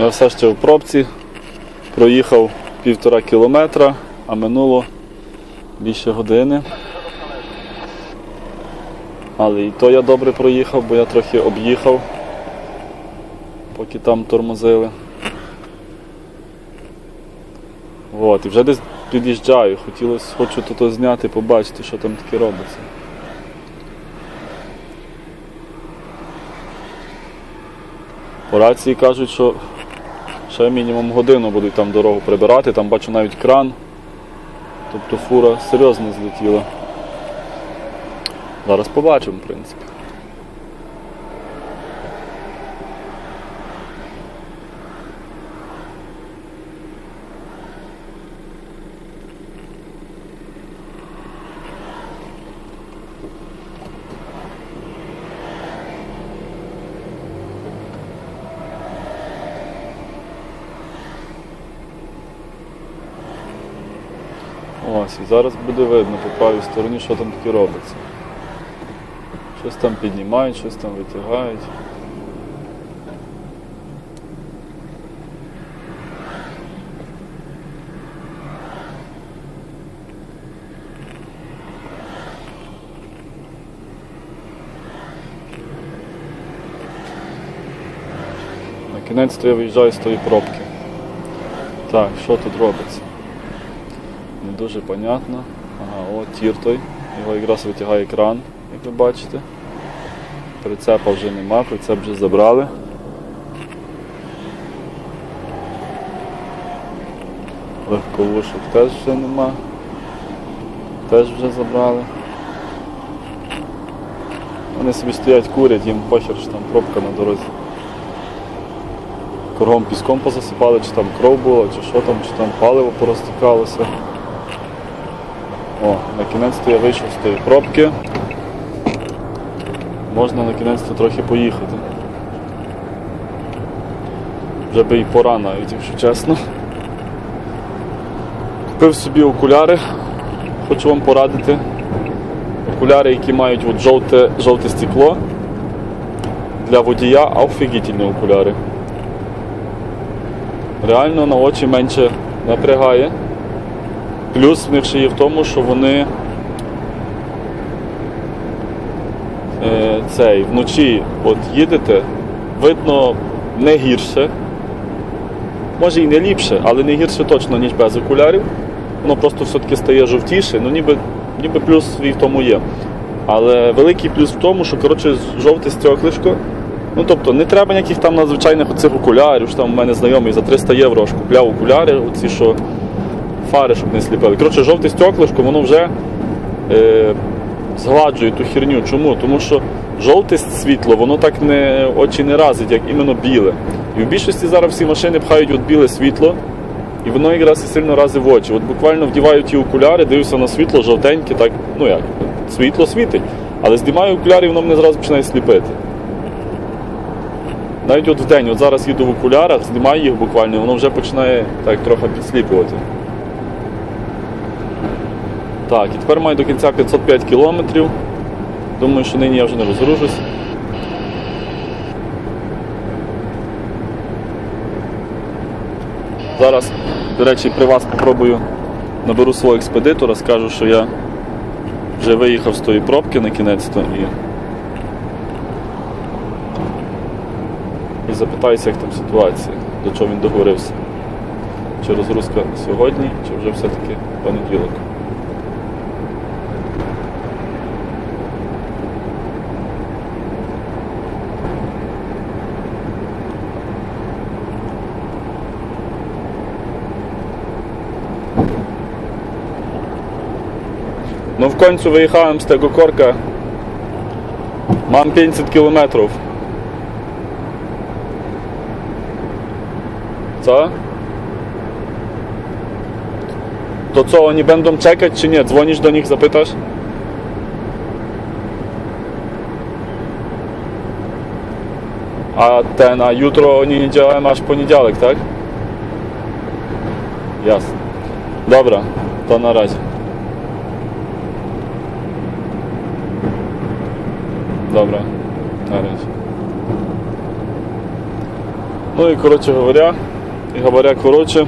Я все ще в пробці проїхав півтора кілометра, а минуло більше години. Але і то я добре проїхав, бо я трохи об'їхав, поки там тормозили. От, і вже десь під'їжджаю. Хотілося, хочу тут зняти, побачити, що там таке робиться. По рації кажуть, що ще мінімум годину будуть там дорогу прибирати, там бачу навіть кран. Тобто фура серйозно злетіла. Зараз побачимо, в принципі. Ось, і зараз буде видно по правій стороні, що там таке робиться. Щось там піднімають, щось там витягають. На кінець то я виїжджаю з тої пробки. Так, що тут робиться? Не дуже понятно. Ага, о, тір той. Його якраз витягає кран, як ви бачите. Прицепа вже нема, прицеп вже забрали. Легковушок теж вже нема. Теж вже забрали. Вони собі стоять, курять, їм похер, що там пробка на дорозі. Кругом піском позасипали, чи там кров була, чи що там, чи там паливо порозтікалося. О, на кінець-то я вийшов з тої пробки. Можна на кінець-то трохи поїхати. Вже би і пора навіть, якщо чесно. Купив собі окуляри, хочу вам порадити. Окуляри, які мають от жовте, жовте стекло. Для водія офігітельні окуляри. Реально на очі менше напрягає. Плюс в них ще є в тому, що вони е, цей, вночі от їдете, видно не гірше, може і не ліпше, але не гірше точно, ніж без окулярів. Воно просто все-таки стає жовтіше, ну ніби, ніби плюс свій в тому є. Але великий плюс в тому, що коротше, жовте стеклишко. Ну тобто не треба ніяких там надзвичайних оцих окулярів, що там у мене знайомий за 300 євро аж купляв окуляри, оці що фари, щоб не сліпили. Коротше, жовте стеклишко, воно вже е, згладжує ту херню. Чому? Тому що жовте світло, воно так не, очі не разить, як іменно біле. І в більшості зараз всі машини пхають от біле світло, і воно якраз і сильно разить в очі. От буквально вдіваю ті окуляри, дивлюся на світло, жовтеньке, так, ну як, світло світить. Але знімаю окуляри, воно мене зразу починає сліпити. Навіть от в день, от зараз їду в окулярах, знімаю їх буквально, воно вже починає так трохи підсліплювати. Так, і тепер маю до кінця 505 кілометрів. Думаю, що нині я вже не розгружусь. Зараз, до речі, при вас попробую наберу свого експедитора, скажу, що я вже виїхав з тої пробки на кінець-то і, і запитаюся, як там ситуація, до чого він договорився. Чи розгрузка сьогодні, чи вже все-таки понеділок. Końcu wyjechałem z tego korka. Mam 500 kilometrów. Co? To co, oni będą czekać czy nie? Dzwonisz do nich, zapytasz? A ten, a jutro oni nie działają aż poniedziałek, tak? Jasne. Dobra, to na razie. Dobra, na razie. Ну і коротше говоря, і говоря коротше,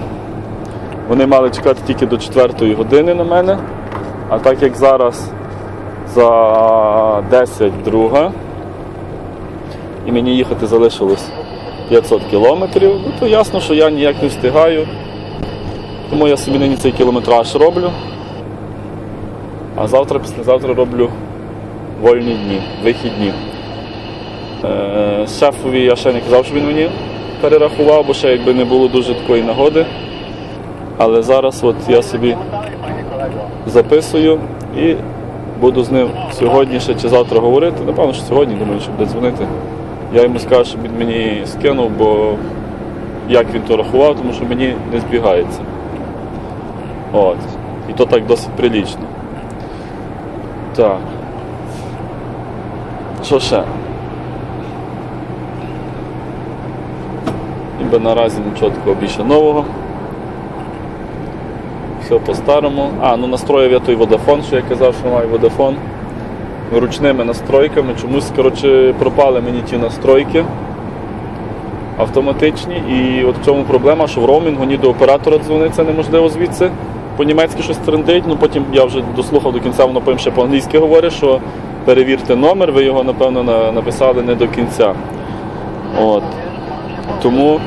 вони мали чекати тільки до 4 години на мене. А так як зараз за 10 друга, і мені їхати залишилось 500 кілометрів, ну то ясно, що я ніяк не встигаю. Тому я собі нині цей кілометраж роблю. А завтра, післязавтра роблю вольні дні, вихідні. Е, шефові я ще не казав, що він мені перерахував, бо ще якби не було дуже такої нагоди. Але зараз от я собі записую і буду з ним сьогодні ще чи завтра говорити. Напевно, що сьогодні, думаю, що буде дзвонити. Я йому скажу, щоб він мені скинув, бо як він то рахував, тому що мені не збігається. От. І то так досить прилічно. Так. Що ще? Ніби наразі нічого такого більше нового. Все по-старому. А, ну настроїв я той водафон, що я казав, що маю водафон. Ручними настройками. Чомусь коротше, пропали мені ті настройки автоматичні. І от в цьому проблема, що в роумінгу ні до оператора дзвониться неможливо звідси. По-німецьки щось трендить, ну потім я вже дослухав до кінця, воно потім ще по-англійськи говорить, що перевірте номер, ви його, напевно, написали не до кінця. От. Тому.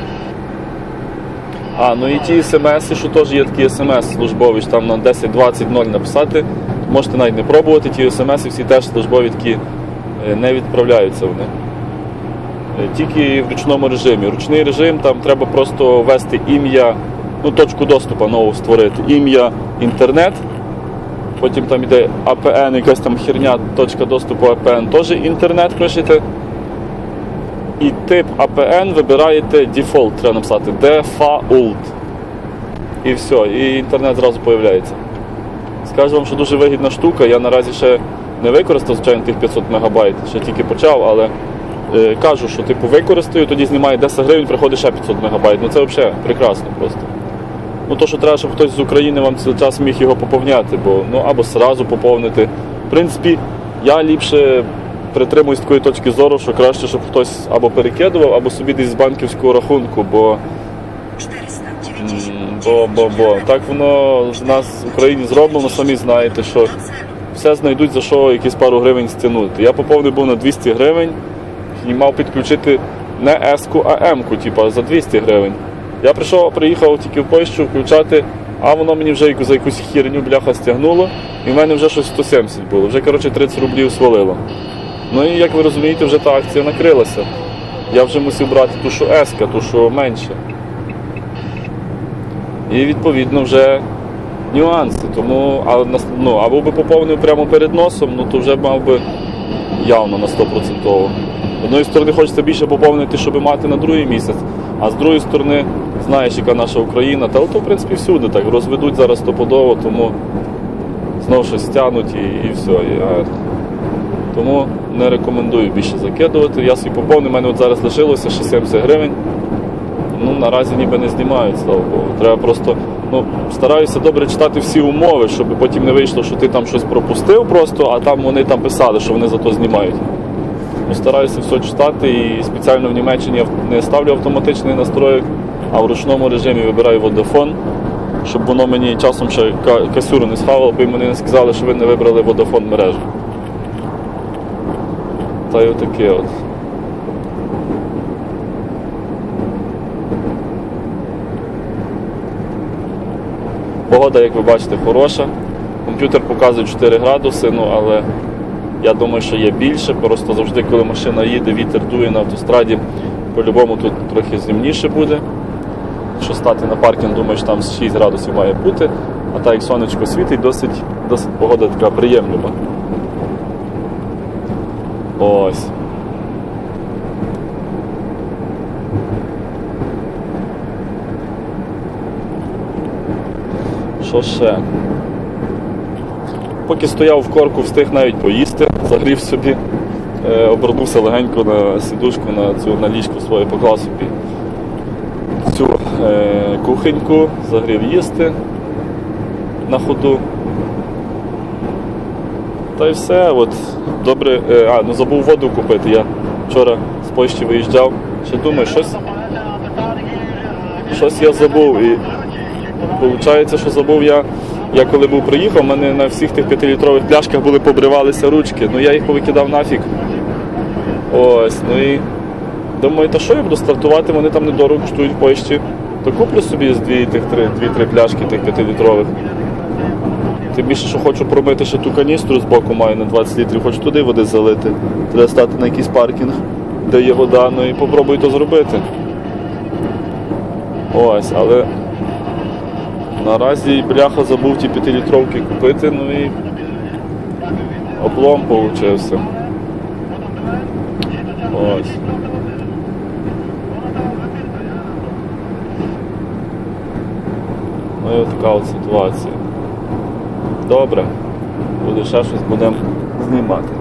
А, ну і ті смс, що теж є такі смс службові, там на 10-20-0 написати. Можете навіть не пробувати, ті смс всі теж службові такі е, не відправляються вони. Е, Тільки в ручному режимі. Ручний режим там треба просто ввести ім'я, ну, точку доступу нову створити. Ім'я інтернет. Потім там йде APN, якась там херня, точка доступу APN, теж інтернет пишете. І тип APN вибираєте default, треба написати default. І все, і інтернет зразу з'являється. Скажу вам, що дуже вигідна штука. Я наразі ще не використав, звичайно, тих 500 МБ, ще тільки почав, але е, кажу, що типу використаю, тоді знімаю 10 гривень, приходить ще 500 МБ. Ну це взагалі прекрасно просто. Ну то, що треба, щоб хтось з України вам цей час міг його поповняти, бо ну або сразу поповнити. В принципі, я ліпше притримуюсь такої точки зору, що краще, щоб хтось або перекидував, або собі десь з банківського рахунку, бо 490. Бо, бо, бо так воно в нас в Україні зроблено, самі знаєте, що все знайдуть за що якісь пару гривень стягнути. Я поповнив був на 200 гривень і мав підключити не S-ку, а М-ку, типу, за 200 гривень. Я прийшов, приїхав тільки в Польщу включати, а воно мені вже за якусь херню бляха стягнуло, і в мене вже щось 170 було. Вже коротше 30 рублів свалило. Ну і як ви розумієте, вже та акція накрилася. Я вже мусив брати ту, що S, ту, що менше. І відповідно вже нюанси. Тому а, ну, або би поповнив прямо перед носом, ну то вже мав би явно на 100%. Одної сторони хочеться більше поповнити, щоб мати на другий місяць, а з другої сторони, знаєш, яка наша Україна, та то в принципі всюди так розведуть зараз стопудово, тому знову щось стягнуть і, і все. І, а, тому не рекомендую більше закидувати. Я свій поповнив, мене от зараз лишилося ще 70 гривень. Ну, наразі ніби не знімають, слава Богу. Треба просто ну, стараюся добре читати всі умови, щоб потім не вийшло, що ти там щось пропустив просто, а там вони там писали, що вони за то знімають. Ну, стараюся все читати і спеціально в Німеччині я не ставлю автоматичний настроєк, а в ручному режимі вибираю Vodafone, щоб воно мені часом ще касюру не схавало, бо мені не сказали, що ви не вибрали Vodafone мережу. Та й отаке от. Погода, як ви бачите, хороша. Комп'ютер показує 4 градуси, ну але я думаю, що є більше. Просто завжди, коли машина їде, вітер дує на автостраді, по-любому тут трохи зимніше буде. Якщо стати на паркінг, думаю, що там 6 градусів має бути. А так як сонечко світить, досить, досить погода така приємлива. Ось. Що ще? Поки стояв в корку, встиг навіть поїсти, загрів собі, е, обернувся легенько на сідушку, на цю на ліжку своє, поклав собі цю е, кухоньку, загрів їсти на ходу. Та й все. От, добре, е, а, ну забув воду купити. Я вчора з Польщі виїжджав. Ще думаю, щось. щось я забув. І виходить, що забув я. Я коли був приїхав, у мене на всіх тих 5-літрових пляшках були побривалися ручки. Ну я їх повикидав нафіг. Ось, ну і думаю, та що я буду стартувати, вони там недорого коштують в Польщі. То куплю собі з 2-3 пляшки тих 5-літрових. Тим більше, що хочу промити ще ту каністру з боку маю на 20 літрів, хочу туди води залити. Треба стати на якийсь паркінг, де є вода, ну і попробую то зробити. Ось, але наразі бляха забув ті 5-літровки купити, ну і облом получився. Ось. Ну і така от ситуація. Добре. Буде ще щось будемо знімати.